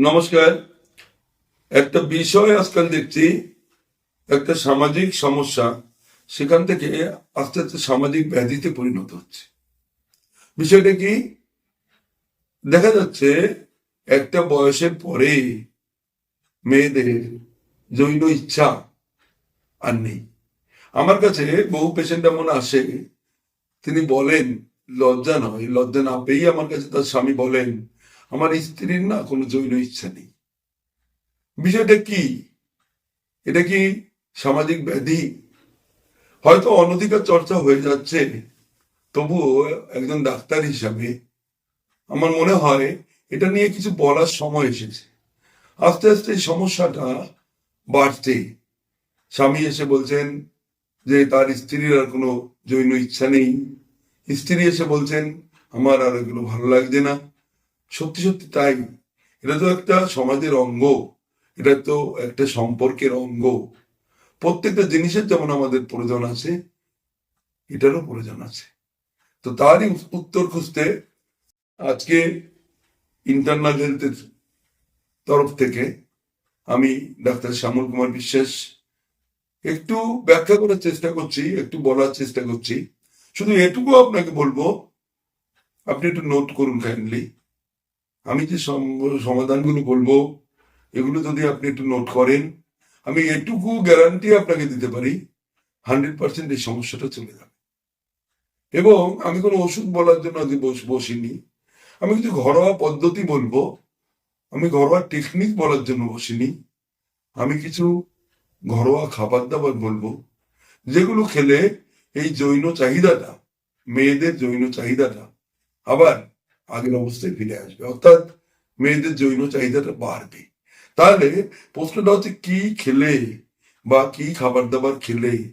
নমস্কার। একটা বিষয় আজকাল দেখছি, একটা সামাজিক সমস্যা, সেখান থেকে আস্তে আস্তে সামাজিক ব্যাধিতে পরিণত হচ্ছে। বিষয়টা কি? দেখা যাচ্ছে, একটা বয়সের পরে মেয়েদের জৈন ইচ্ছা আর নেই। আমার কাছে বহু পেশেন্ট এমন আসে, তিনি বলেন, লজ্জা নয়, লজ্জা না পেয়েই আমার কাছে তার স্বামী বলেন আমার স্ত্রীর না কোনো জৈন ইচ্ছা নেই। বিষয়টা কি? এটা কি সামাজিক ব্যাধি? হয়তো অনধিকার চর্চা হয়ে যাচ্ছে, তবুও একজন ডাক্তার হিসাবে আমার মনে হয় এটা নিয়ে কিছু বলার সময় এসেছে। আস্তে আস্তে এই সমস্যাটা বাড়ছে। স্বামী এসে বলছেন যে তার স্ত্রীর আর কোনো জৈন ইচ্ছা নেই। স্ত্রী এসে বলছেন, আমার আর এগুলো ভালো লাগছে না। সত্যি সত্যি তাই। এটা তো একটা সমাজের অঙ্গ। এটা তো একটা সম্পর্কের অঙ্গ। প্রত্যেকটা জিনিসের যেমন আমাদের প্রয়োজন আছে, এটারও প্রয়োজন আছে। তো তারই উত্তর খুঁজতে আজকে ইন্টারনাল হেলথের তরফ থেকে আমি ডাক্তার শ্যামল কুমার বিশ্বাস একটু ব্যাখ্যা করার চেষ্টা করছি, একটু বলার চেষ্টা করছি। শুধু এটুকু আপনাকে বলব, আপনি একটু নোট করুন কাইন্ডলি আমি যে সমাধানগুলো বলব, এগুলো যদি আপনি একটু নোট করেন, আমি এটুকু গ্যারান্টি আপনাকে দিতে পারি হান্ড্রেড পার্সেন্ট এই সমস্যাটা চলে যাবে। এবং আমি কোনো ওষুধ বলার জন্য বস, বসিনি। আমি কিছু ঘরোয়া পদ্ধতি বলব, আমি ঘরোয়া টেকনিক বলার জন্য বসিনি। আমি কিছু ঘরোয়া খাবার দাবার বলব, যেগুলো খেলে এই জৈন চাহিদাটা, মেয়েদের জৈন চাহিদাটা, আবার আগের অবস্থায় ফিরে আসবে। অর্থাৎ মেয়েদের জৈন চাহিদাটা বাড়বে। তাহলে প্রশ্নটা হচ্ছে, কি খেলে বা কি খাবার দাবার খেলে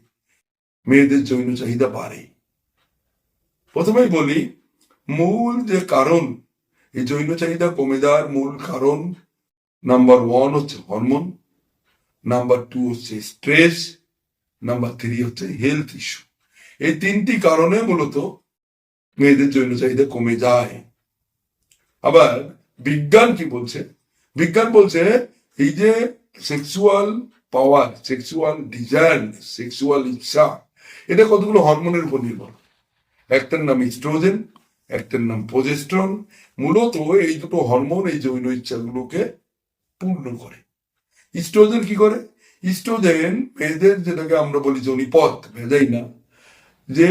মেয়েদের জৈন চাহিদা বাড়ে? প্রথমেই বলি, মূল যে কারণ, এই জৈন চাহিদা কমে যাওয়ার মূল কারণ নাম্বার ওয়ান হচ্ছে হরমোন নাম্বার টু হচ্ছে স্ট্রেস নাম্বার থ্রি হচ্ছে হেলথ ইস্যু এই তিনটি কারণে মূলত মেয়েদের জৈন চাহিদা কমে যায়। আবার বিজ্ঞান কি বলছে? বিজ্ঞান বলছে এই যে sexual power sexual desire sexual ইচ্ছা, এটা কতগুলো হরমোনের উপর নির্ভর? একটার নাম ইস্ট্রোজেন একটার নাম প্রোজেস্ট্রন মূলত এই দুটো হরমোন এই জৈন ইচ্ছাগুলোকে পূর্ণ করে। ইস্ট্রোজেন কি করে? ইস্ট্রোজেন মেয়েদের যেটাকে আমরা বলি জনিপথ ভেজাই না, যে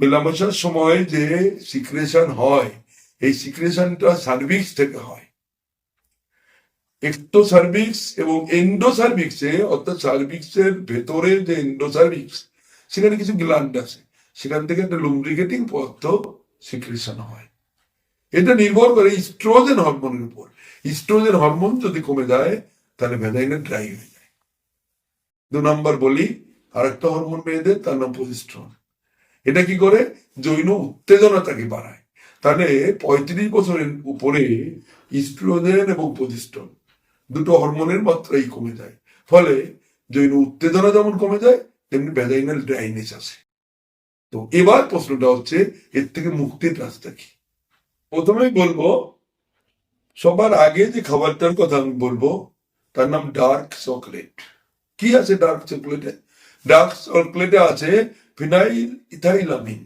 মেলামেশার সময় যে সিক্রেশন হয় এই সিক্রেশনটা সার্ভিক্স থেকে হয়। একটো সার্ভিক্স এবং এন্ডো সার্ভিক্সে অর্থাৎ সার্ভিক্সের ভেতরে যে এন্ডো সার্ভিক্স সেখানে কিছু গ্ল্যান্ড আছে। সেখান থেকে একটা লুব্রিকেটিং পদার্থ সিক্রেশন হয়। এটা নির্ভর করে ইস্ট্রোজেন হরমোনের উপর। ইস্ট্রোজেন হরমোন যদি কমে যায়, তাহলে ভেজাইনা ড্রাই হয়ে যায়। দু নম্বর বলি আর একটা হরমোন মেয়েদের তার নাম প্রোজেস্ট্রন। এটা কি করে? জৈন উত্তেজনাটাকে বাড়ায়। তাহলে পঁয়ত্রিশ বছরের উপরে ইস্ট্রোজেন এবং প্রোজেস্ট্রন দুটো হরমোনের মাত্রাই কমে যায়। ফলে জৈন উত্তেজনা যেমন কমে যায়, তেমনি ভ্যাজাইনাল ড্রাইনেস আসে। তো এবার প্রশ্নটা হচ্ছে, এর থেকে মুক্তির রাস্তা কি? প্রথমেই বলব, সবার আগে যে খাবারটার কথা আমি বলব, তার নাম ডার্ক চকলেট কি আছে ডার্ক চকলেটে ডার্ক চকলেটে আছে ফিনাইল ইথাইলামিন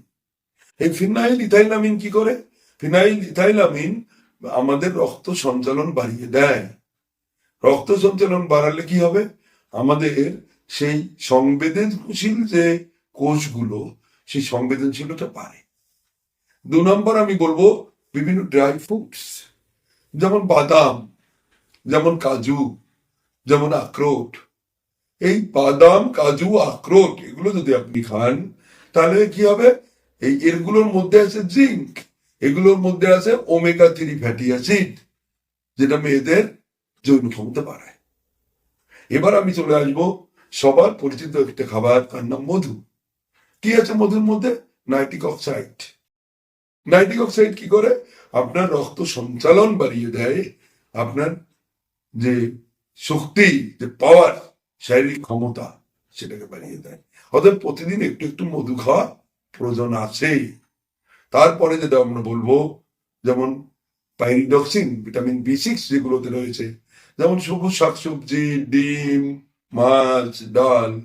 এই ফিনাইল ইথাইলামিন কি করে? ফিনাইল ইথাইলামিন আমাদের রক্ত সঞ্চালন বাড়িয়ে দেয়। রক্ত সঞ্চালন বাড়ালে কি হবে? আমাদের সেই সংবেদনশীল যে কোষগুলো, সেই সংবেদনশীলতা বাড়ে। দু নম্বর আমি বলব বিভিন্ন ড্রাই ফ্রুটস, যেমন বাদাম, যেমন কাজু, যেমন আখরোট। এই বাদাম, কাজু, আখরোট, এগুলো যদি আপনি খান, তাহলে কি হবে? এই এরগুলোর মধ্যে আছে জিঙ্ক, এগুলোর মধ্যে আছে ওমেগা থ্রি ফ্যাটি অ্যাসিড, যেটা মেয়েদের যৌন ক্ষমতা বাড়ায়। এবার আমি চলে আসব সবার পরিচিত একটা খাবার, তার নাম মধু। কি আছে মধুর মধ্যে? Nitric oxide. নাইট্রিক অক্সাইড কি করে? আপনার রক্ত সঞ্চালন বাড়িয়ে দেয়, আপনার যে শক্তি, যে পাওয়ার শারীরিক ক্ষমতা, সেটাকে বাড়িয়ে দেয়। অতএব প্রতিদিন একটু একটু মধু খাওয়া প্রয়োজন আছে তারপরে যেটা আমরা বলব, যেমন পাইরিডক্সিন, ভিটামিন বি সিক্স যেগুলোতে রয়েছে, যেমন সবুজ শাকসবজি, ডিম, মাছ, ডাল,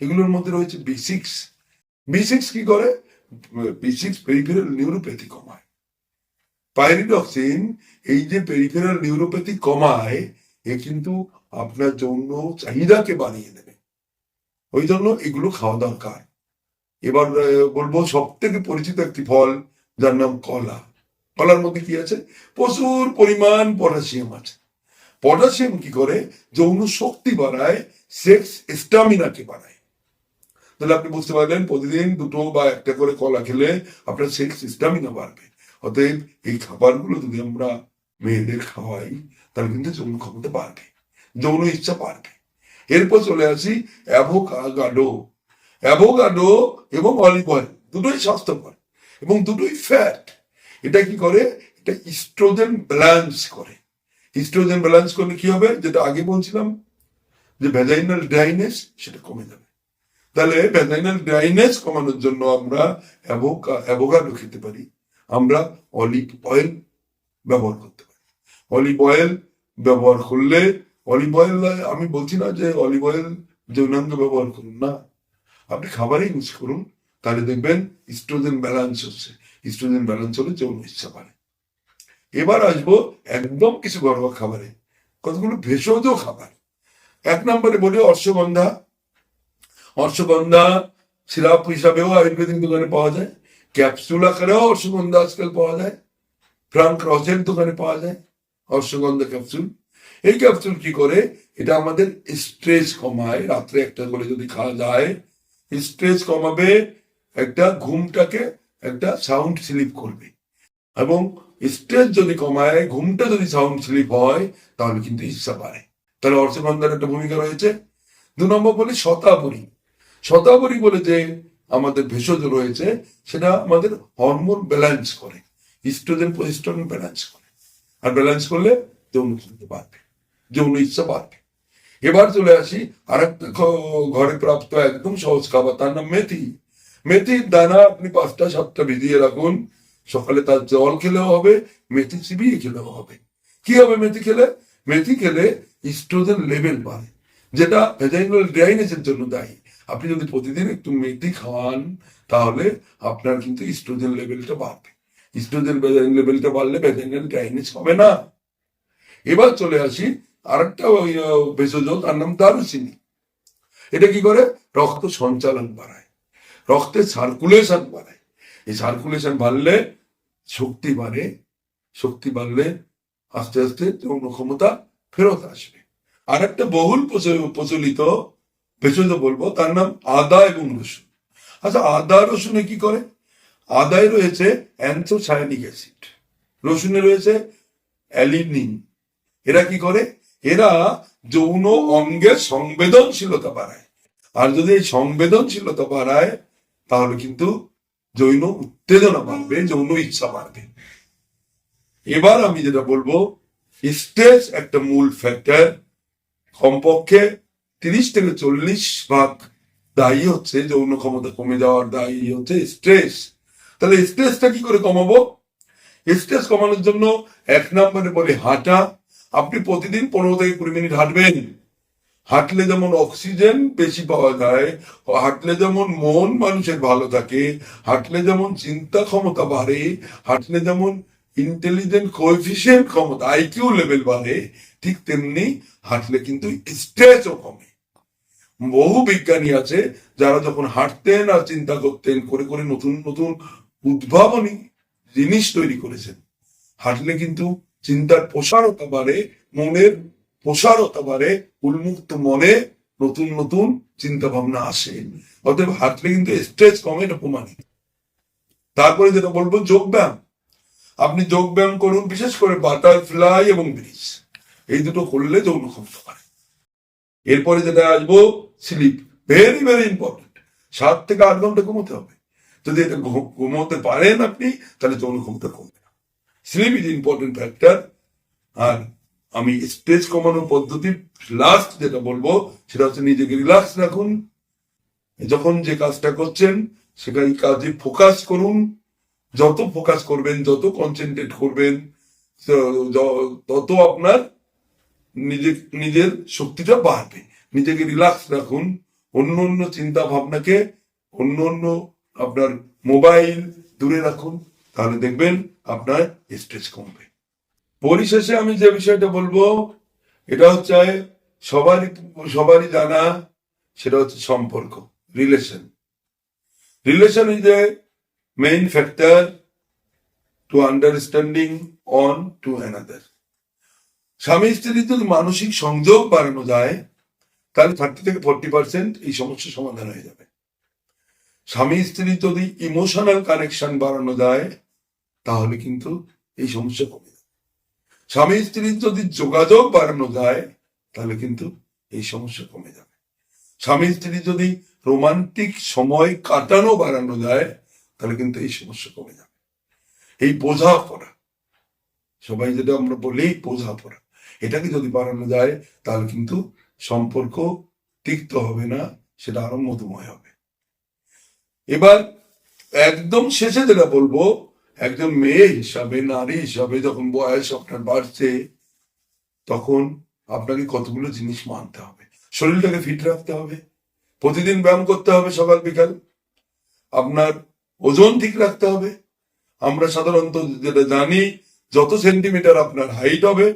এগুলোর মধ্যে রয়েছে বি সিক্স। বি সিক্স কি করে? বি সিক্স পেরিফেরাল নিউরোপ্যাথি কমায়। পাইরিডক্সিন, এই যে পেরিফেরাল নিউরোপ্যাথি কমায়, এ কিন্তু আপনার জন্য চাহিদাকে বাড়িয়ে দেবে। ওই জন্য এগুলো খাওয়া দরকার। এবার বলব সব থেকে পরিচিত একটি ফল, যার নাম কলা। কলার মধ্যে কি আছে? প্রচুর পরিমাণ পটাশিয়াম আছে। পটাশিয়াম কি করে? যৌন শক্তি বাড়ায়, সেক্স স্টামিনাকে বাড়ায়। তাহলে আপনি বুঝতে পারলেন প্রতিদিন দুটো বা একটা করে কলা খেলে আপনার সেক্স স্টামিনা বাড়বে। অতএব এই খাবারগুলো যদি আমরা মেয়েদের খাওয়াই, তাহলে কিন্তু যৌন ক্ষমতা বাড়বে, যৌন ইচ্ছা বাড়বে। এরপর চলে আসি অ্যাভোকাডো। অ্যাভোকাডো এবং অলিভ অয়েল দুটোই স্বাস্থ্যকর, এবং দুটোই ফ্যাট এটা কি করে? এটা ইস্ট্রোজেন ব্যালেন্স করে। ইস্ট্রোজেন ব্যালেন্স করলে কি হবে? যেটা আগে বলছিলাম, যে ভ্যাজাইনাল ড্রাইনেস সেটা কমে যাবে। তাহলে ভ্যাজাইনাল ড্রাইনেস কমানোর জন্য আমরা অ্যাভোকাডো খেতে পারি। আমরা অলিভ অয়েল ব্যবহার করতে পারি। অলিভ অয়েল ব্যবহার করলে অলিভ অয়েল আমি বলছি না যে অলিভ অয়েল যৌনাঙ্গ ব্যবহার করুন না। আপনি খাবারে ইউজ করুন, তাহলে দেখবেন ইস্ট্রোজেন ব্যালেন্স হচ্ছে। ইস্ট্রোজেন ব্যালেন্স হলে যৌন ইচ্ছা বাড়ে এবার আসব একদম কিছু ঘরোয়া খাবারে, কতগুলো ভেষজ খাবার। এক নম্বরে বলি অশ্বগন্ধা অশ্বগন্ধা সিরাপ হিসাবেও আয়ুর্বেদিক দোকানে পাওয়া যায়। ক্যাপসুল আকারেও অশ্বগন্ধা আজকাল পাওয়া যায়। ফ্রাঙ্ক রসের দোকানে পাওয়া যায় অশ্বগন্ধা ক্যাপসুল। এই ক্যাপসুল কি করে? এটা আমাদের স্ট্রেস কমায়। রাত্রে একটা করে যদি খাওয়া যায় স্ট্রেস কমাবে, একটা ঘুমটাকে একটা সাউন্ড স্লিপ করবে। এবং স্ট্রেস যদি কমায়, ঘুমটা যদি সাউন্ড স্লিপ হয়, তাহলে কিন্তু ইচ্ছা বাড়ে। তাহলে অর্থগন্ধার একটা ভূমিকা রয়েছে। দু নম্বর বলি শতাবরী। শতাবরী বলে যে আমাদের ভেষজ রয়েছে, সেটা আমাদের হরমোন ব্যালেন্স করে। ইস্ট্রোজেন প্রোজেস্টেরন ব্যালেন্স করে। আর ব্যালেন্স করলে যৌন ক্ষমতা বাড়বে। যৌন ইচ্ছা বাড়বে। এবার চলে আসি খ- ঘরে প্রাপ্ত একদম সহজ খাবার, তার নাম মেথি। মেথির দানা আপনি পাঁচটা, সাতটা ভিজিয়ে রাখুন। সকালে তার জল খেলেও হবে, মেথি চিবিয়ে খেলেও হবে। কি হবে মেথি খেলে? মেথি খেলে ইস্ট্রোজেন লেভেল বাড়ে, যেটা ভেজাইনাল ড্রাইনেসের জন্য দায়ী। আপনি যদি প্রতিদিন একটু মেথি খাওয়ান তাহলে আপনার কিন্তু ইস্ট্রোজেন লেভেলটা বাড়বে। ইস্ট্রোজেন লেভেলটা বাড়লে ভেজাইনাল ড্রাইনেস হবে না। এবার চলে আসি আরেকটা ওই ভেষজ তার নাম দারুচিনি। এটা কি করে? রক্ত সঞ্চালন বাড়ায়। রক্তের সার্কুলেশন বাড়ায়। এই সার্কুলেশন বাড়লে শক্তি বাড়ে। শক্তি বাড়লে আস্তে আস্তে যৌন ক্ষমতা ফেরত আসবে। আর একটা বহুল প্রচ- প্রচলিত ভেষজ বলব, তার নাম আদা এবং রসুন। আচ্ছা আদা রসুনে কি করে? আদায় রয়েছে অ্যান্থোসায়ানিক অ্যাসিড রসুনে রয়েছে অ্যালিনিন এরা কি করে? এরা যৌন অঙ্গের সংবেদনশীলতা বাড়ায়। আর যদি এই সংবেদনশীলতা বাড়ায়, তাহলে কিন্তু যৌন উত্তেজনা বাড়বে, যৌন ইচ্ছা বাড়বে। এবার আমি যেটা বলব স্ট্রেস একটা মূল ফ্যাক্টর। কমপক্ষে তিরিশ থেকে চল্লিশ ভাগ দায়ী হচ্ছে, যৌন ক্ষমতা কমে যাওয়ার দায়ী হচ্ছে স্ট্রেস তাহলে স্ট্রেসটা কি করে কমাবো? স্ট্রেস কমানোর জন্য এক নম্বরে বলে হাঁটা আপনি প্রতিদিন পনেরো থেকে কুড়ি মিনিট হাঁটবেন। হাঁটলে যেমন অক্সিজেন বেশি পাওয়া যায়, হাঁটলে যেমন মন মানুষের ভালো থাকে, হাঁটলে যেমন চিন্তা ক্ষমতা বাড়ে, হাঁটলে যেমন ইন্টেলিজেন্ট কোএফিসিয়েন্ট ক্ষমতা আইকিউ লেভেল বাড়ে, ঠিক তেমনি হাঁটলে কিন্তু স্ট্রেসও কমে। বহু বিজ্ঞানী আছে যারা যখন হাঁটতেন আর চিন্তা করতেন, করে করে নতুন নতুন উদ্ভাবনী জিনিস তৈরি করেছেন। হাঁটলে কিন্তু চিন্তার প্রসারতা বাড়ে মনের প্রসারতা বাড়ে উন্মুক্ত মনে নতুন নতুন চিন্তা ভাবনা আসে। অতএব হাঁটলে কিন্তু স্ট্রেস কমে, এটা প্রমাণিত। তারপরে যেটা বলব যোগ ব্যায়াম আপনি যোগ ব্যায়াম করুন, বিশেষ করে বাটারফ্লাই এবং ব্রিজ এই দুটো করলে যৌন ক্ষমতা বাড়ে। এরপরে যেটা আসব স্লিপ ভেরি ভেরি ইম্পর্টেন্ট সাত থেকে আট ঘণ্টা ঘুমোতে হবে। যদি এটা ঘুমোতে পারেন আপনি, তাহলে যৌন ক্ষমতা কমবে। স্লিপ ইজ ইম্পর্টেন্ট ফ্যাক্টর আর আমি স্ট্রেস কমানোর পদ্ধতি লাস্ট যেটা বলব, সেটা হচ্ছে নিজেকে রিল্যাক্স রাখুন। যখন যে কাজটা করছেন, সেখানে কাজে ফোকাস করুন। যত ফোকাস করবেন, যত কনসেন্ট্রেট করবেন তত আপনার নিজে, নিজের শক্তিটা বাড়বে। নিজেকে রিল্যাক্স রাখুন। অন্য অন্য চিন্তা ভাবনাকে অন্য অন্য আপনার মোবাইল দূরে রাখুন। তাহলে দেখবেন আপনার স্ট্রেস কমবে। পরিশেষে আমি যে বিষয়টা বলব, এটা হচ্ছে সবারই সবারই জানা, সেটা হচ্ছে সম্পর্ক relation relation is a main factor to understanding on to another স্বামী স্ত্রীর যদি মানসিক সংযোগ বাড়ানো যায়, তাহলে থার্টি থেকে ফোরটি পার্সেন্ট এই সমস্যার সমাধান হয়ে যাবে। স্বামী স্ত্রী যদি ইমোশনাল কানেকশন বাড়ানো যায় তাহলে কিন্তু এই সমস্যা কমে যাবে। স্বামী স্ত্রীর যদি যোগাযোগ বাড়ানো যায়, তাহলে কিন্তু এই সমস্যা কমে যাবে। স্বামী স্ত্রী যদি রোমান্টিক সময় কাটানো বাড়ানো যায়, তাহলে কিন্তু এই সমস্যা কমে যাবে। এই বোঝাপড়া, সবাই যেটা আমরা বলি বোঝাপড়া, এটাকে যদি বাড়ানো যায়, তাহলে কিন্তু সম্পর্ক তিক্ত হবে না, সেটা আরও মধুময় হবে। এবার একদম শেষে যেটা বলব একজন মেয়ে হিসাবে, নারী হিসাবে যখন বয়স আপনার বাড়ছে, তখন আপনাকে কতগুলো জিনিস মানতে হবে। শরীরটাকে ফিট রাখতে হবে। প্রতিদিন ব্যায়াম করতে হবে সকাল, বিকাল। আপনার ওজন ঠিক রাখতে হবে। আমরা সাধারণত যেটা জানি, যত সেন্টিমিটার আপনার হাইট হবে,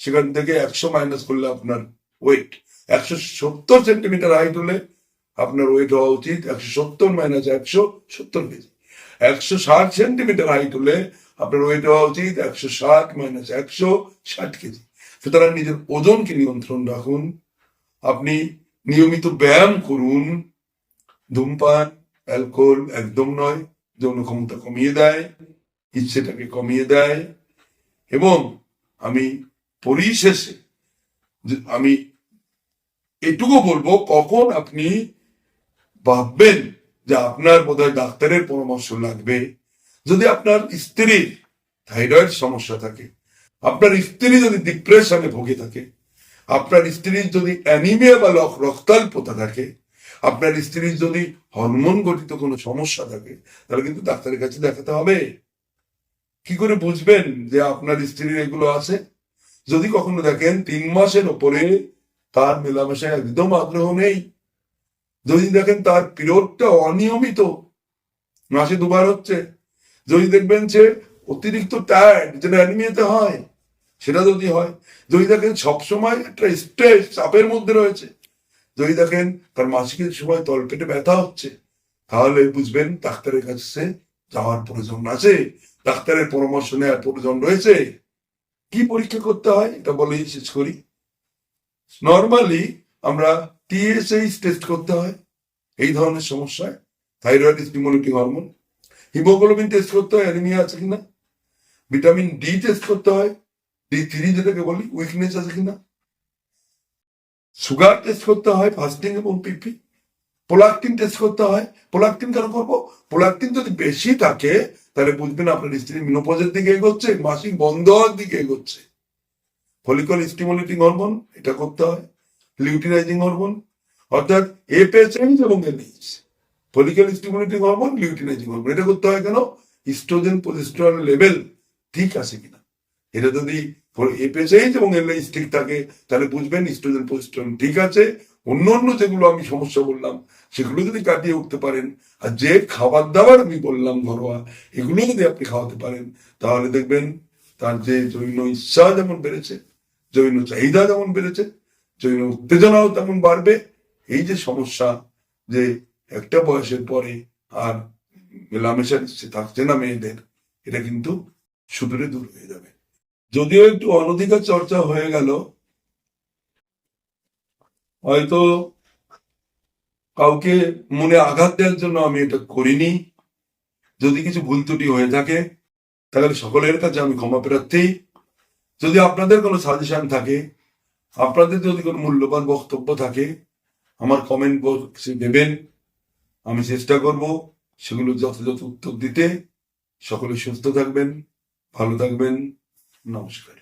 সেখান থেকে একশো মাইনাস করলে আপনার ওয়েট একশো সত্তর সেন্টিমিটার হাইট হলে আপনার ওয়েট হওয়া উচিত। একশো সত্তর মাইনাস একশো সত্তর কেজি। একশো ষাট সেন্টিমিটার হাইট হলে আপনার ওয়েট হওয়া উচিত, একশো ষাট মাইনাস একশো ষাট কেজি। সুতরাং নিজের ওজনকে নিয়ন্ত্রণ রাখুন। আপনি নিয়মিত ব্যায়াম করুন। ধূমপান, অ্যালকোহল একদম নয়, যৌন ক্ষমতা কমিয়ে দেয়, ইচ্ছেটাকে কমিয়ে দেয়। এবং আমি পরিশেষে আমি এটুকু বলব, কখন আপনি ভাববেন যে আপনার বোধহয় ডাক্তারের পরামর্শ লাগবে। যদি আপনার স্ত্রীর থাইরয়েড সমস্যা থাকে, আপনার স্ত্রী যদি ডিপ্রেশনে ভুগে থাকে, আপনার স্ত্রীর যদি অ্যানিমিয়া বা রক্তাল্পতা থাকে, আপনার স্ত্রীর যদি হরমোন গঠিত কোনো সমস্যা থাকে, তাহলে কিন্তু ডাক্তারের কাছে দেখাতে হবে। কি করে বুঝবেন যে আপনার স্ত্রীর এগুলো আছে? যদি কখনো দেখেন, তিন মাসের ওপরে তার মেলামেশায় একদম আগ্রহ নেই। যদি দেখেন তার পিরিয়ডটা অনিয়মিত, মাসে দুবার হচ্ছে। যদি দেখবেন যে অতিরিক্ত টায়ার্ড যেটা অ্যানিমিয়াতে হয়, সেটা যদি হয়, যদি দেখেন সবসময় একটা স্ট্রেস চাপের মধ্যে রয়েছে, যদি দেখেন তার মাসিকের সময় তলপেটে ব্যথা হচ্ছে, তাহলে বুঝবেন ডাক্তারের কাছে যাওয়ার প্রয়োজন আছে। ডাক্তারের পরামর্শ নেওয়ার প্রয়োজন রয়েছে। কি পরীক্ষা করতে হয়? এটা বলেই শেষ করি। নর্মালি আমরা টিএসএইচ টেস্ট করতে হয়। এই ধরনের সমস্যায় thyroid stimulating hormone haemoglobin test করতে হয় অ্যানিমিয়া আছে কিনা? ভিটামিন ডি টেস্ট করতে হয়। ডি থ্রি যেটাকে বলি উইকনেস আছে কিনা? সুগার টেস্ট করতে হয় ফাস্টিং এবং পিপি পোলাকটিন টেস্ট করতে হয়। পোলাকটিন কেন করব? পোলাকটিন যদি বেশি থাকে, তাহলে বুঝবেন আপনার স্ত্রী মিনোপজের দিকে এগোচ্ছে, মাসিক বন্ধ হওয়ার দিকে এগোচ্ছে। ফলিকল স্টিমুলেটিং হরমোন এটা করতে হয়। লিউটিনাইজিং হরমোন, অর্থাৎ এ এপেচএইচ এবং NH follicle stimulating hormone luteinising hormone এটা করতে হয় কেন? ইস্ট্রোজেন প্রোজেস্টেরন লেভেল ঠিক আছে কিনা। এটা যদি এপেচএইচ এবং এনএইচ ঠিক থাকে, তাহলে বুঝবেন ইস্ট্রোজেন প্রোজেস্টেরন ঠিক আছে। অন্য অন্য যেগুলো আমি সমস্যা বললাম, সেগুলো যদি কাটিয়ে উঠতে পারেন, আর যে খাবার দাবার আমি বললাম ঘরোয়া, এগুলো যদি আপনি খাওয়াতে পারেন, তাহলে দেখবেন তার যে জৈন ইচ্ছা যেমন বেড়েছে, জৈন চাহিদা যেমন বেড়েছে জৈন উত্তেজনাও তেমন বাড়বে। এই যে সমস্যা যে একটা বয়সের পরে আর মেলামেশা থাকছে না মেয়েদের, এটা কিন্তু সুদূরে দূর হয়ে যাবে। যদিও একটু অনধিকার চর্চা হয়ে গেল, হয়তো কাউকে মনে আঘাত দেওয়ার জন্য আমি এটা করিনি। যদি কিছু ভুল ত্রুটি হয়ে থাকে, তাহলে সকলের কাছে আমি ক্ষমা প্রার্থী। যদি আপনাদের কোনো সাজেশন থাকে আপনাদের যদি কোনো মূল্যবান বক্তব্য থাকে, আমার কমেন্ট বক্সে দেবেন। আমি চেষ্টা করব সেগুলো যথাযথ উত্তর দিতে। সকলে সুস্থ থাকবেন, ভালো থাকবেন। নমস্কার।